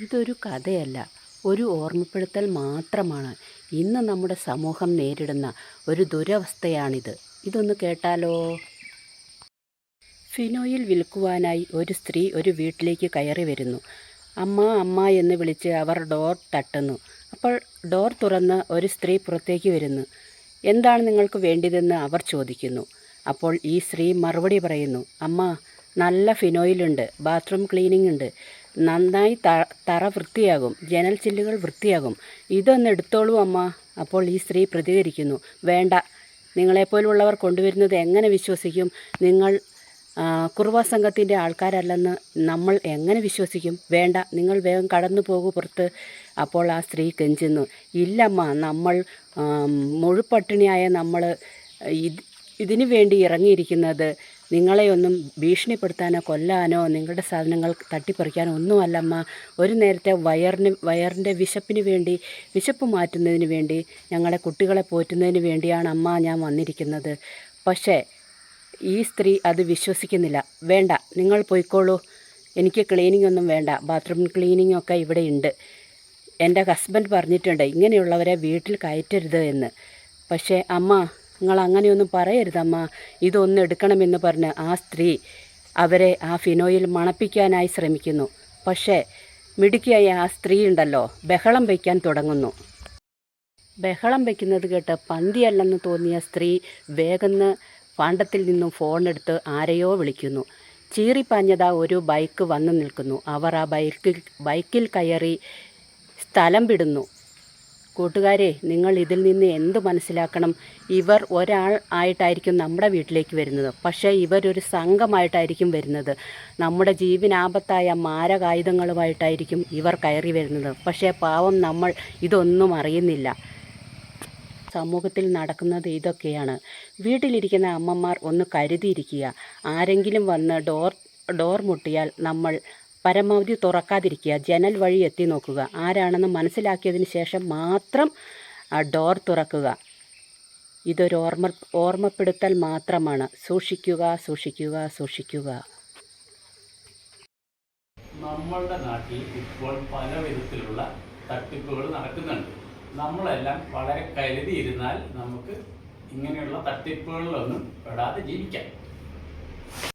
ഇതൊരു കഥയല്ല. ഒരു ഓർമ്മപ്പെടുത്തൽ മാത്രമാണ്. ഇന്ന് നമ്മുടെ സമൂഹം നേരിടുന്ന ഒരു ദുരവസ്ഥയാണിത്. ഇതൊന്ന് കേട്ടാലോ? ഫിനോയിൽ വിൽക്കുവാനായി ഒരു സ്ത്രീ ഒരു വീട്ടിലേക്ക് കയറി വരുന്നു. അമ്മ അമ്മ എന്ന് വിളിച്ച് അവർ ഡോർ തട്ടുന്നു. അപ്പോൾ ഡോർ തുറന്ന് ഒരു സ്ത്രീ പുറത്തേക്ക് വരുന്നു. എന്താണ് നിങ്ങൾക്ക് വേണ്ടിയതെന്ന് അവർ ചോദിക്കുന്നു. അപ്പോൾ ഈ സ്ത്രീ മറുപടി പറയുന്നു. അമ്മ നല്ല ഫിനോയിലുണ്ട്. ബാത്റൂം ക്ലീനിങ് ഉണ്ട് നന്നായി തറ വൃത്തിയാകും. ജനൽ ചില്ലുകൾ വൃത്തിയാകും. ഇതൊന്ന് എടുത്തോളൂ അമ്മ. അപ്പോൾ ഈ സ്ത്രീ പ്രതികരിക്കുന്നു. വേണ്ട. നിങ്ങളെപ്പോലുള്ളവർ കൊണ്ടുവരുന്നത് എങ്ങനെ വിശ്വസിക്കും? നിങ്ങൾ കുറുവാ സംഘത്തിന്റെ ആൾക്കാരല്ലെന്ന് നമ്മൾ എങ്ങനെ വിശ്വസിക്കും? വേണ്ട. നിങ്ങൾ വേഗം കടന്നു പോകൂ പുറത്ത്. അപ്പോൾ ആ സ്ത്രീ കെഞ്ചുന്നു. ഇല്ലമ്മ നമ്മൾ മുഴുപട്ടിണിയായ നമ്മൾ ഇത് ഇതിനു വേണ്ടി ഇറങ്ങിയിരിക്കുന്നത് നിങ്ങളെ ഒന്നും ഭീഷണിപ്പെടുത്താനോ കൊല്ലാനോ നിങ്ങളുടെ സാധനങ്ങൾ തട്ടിപ്പറിക്കാനോ ഒന്നുമല്ലമ്മ. ഒരു നേരത്തെ വയറിന് വയറിന്റെ വിശപ്പിന് വേണ്ടി വിശപ്പ് മാറ്റുന്നതിന് വേണ്ടി ഞങ്ങളെ കുട്ടികളെ പോറ്റുന്നതിന് വേണ്ടിയാണ് അമ്മ ഞാൻ വന്നിരിക്കുന്നത്. പക്ഷേ ഈ സ്ത്രീ അത് വിശ്വസിക്കുന്നില്ല. വേണ്ട നിങ്ങൾ പോയിക്കോളൂ. എനിക്ക് ക്ലീനിങ് ഒന്നും വേണ്ട. ബാത്റൂം ക്ലീനിങ് ഒക്കെ ഇവിടെ ഉണ്ട്. എന്റെ ഹസ്ബൻഡ് പറഞ്ഞിട്ടുണ്ട് ഇങ്ങനെയുള്ളവരെ വീട്ടിൽ കയറ്റരുത് എന്ന്. പക്ഷേ അമ്മ നിങ്ങൾ അങ്ങനെയൊന്നും പറയരുതമ്മ. ഇതൊന്ന് എടുക്കണമെന്ന് പറഞ്ഞ് ആ സ്ത്രീ അവരെ ആ ഫിനോയിൽ മണപ്പിക്കാനായി ശ്രമിക്കുന്നു. പക്ഷേ മിടുക്കിയായ ആ സ്ത്രീ ഉണ്ടല്ലോ ബഹളം വയ്ക്കാൻ തുടങ്ങുന്നു. ബഹളം വയ്ക്കുന്നത് കേട്ട് പന്തിയല്ലെന്ന് തോന്നിയ സ്ത്രീ വേഗന്ന് പാണ്ടത്തിൽ നിന്നും ഫോണെടുത്ത് ആരെയോ വിളിക്കുന്നു. ചീറിപ്പാഞ്ഞതാ ഒരു ബൈക്ക് വന്നു നിൽക്കുന്നു. അവർ ആ ബൈക്കിൽ ബൈക്കിൽ കയറി സ്ഥലം വിടുന്നു. കൂട്ടുകാരെ നിങ്ങൾ ഇതിൽ നിന്ന് എന്ത് മനസ്സിലാക്കണം? ഇവർ ഒരാൾ ആയിട്ടായിരിക്കും നമ്മുടെ വീട്ടിലേക്ക് വരുന്നത്. പക്ഷേ ഇവരൊരു സംഘമായിട്ടായിരിക്കും വരുന്നത്. നമ്മുടെ ജീവനാപത്തായ മാരകായുധങ്ങളുമായിട്ടായിരിക്കും ഇവർ കയറി വരുന്നത്. പക്ഷേ പാവം നമ്മൾ ഇതൊന്നും അറിയുന്നില്ല. സമൂഹത്തിൽ നടക്കുന്നത് ഇതൊക്കെയാണ്. വീട്ടിലിരിക്കുന്ന അമ്മമാർ ഒന്ന് കരുതിയിരിക്കുക. ആരെങ്കിലും വന്ന് ഡോർ ഡോർ മുട്ടിയാൽ നമ്മൾ പരമാവധി തുറക്കാതിരിക്കുക. ജനൽ വഴി എത്തി നോക്കുക. ആരാണെന്ന് മനസ്സിലാക്കിയതിന് ശേഷം മാത്രം ഡോർ തുറക്കുക. ഇതൊരു ഓർമ്മ ഓർമ്മപ്പെടുത്തൽ മാത്രമാണ്. സൂക്ഷിക്കുക സൂക്ഷിക്കുക സൂക്ഷിക്കുക. നമ്മളുടെ നാട്ടിൽ ഇപ്പോൾ പല വിധത്തിലുള്ള തട്ടിപ്പുകൾ നടക്കുന്നുണ്ട്. നമ്മളെല്ലാം വളരെ കരുതിയിരുന്നാൽ നമുക്ക് ഇങ്ങനെയുള്ള തട്ടിപ്പുകളിലൊന്നും പെടാതെ ജീവിക്കാം.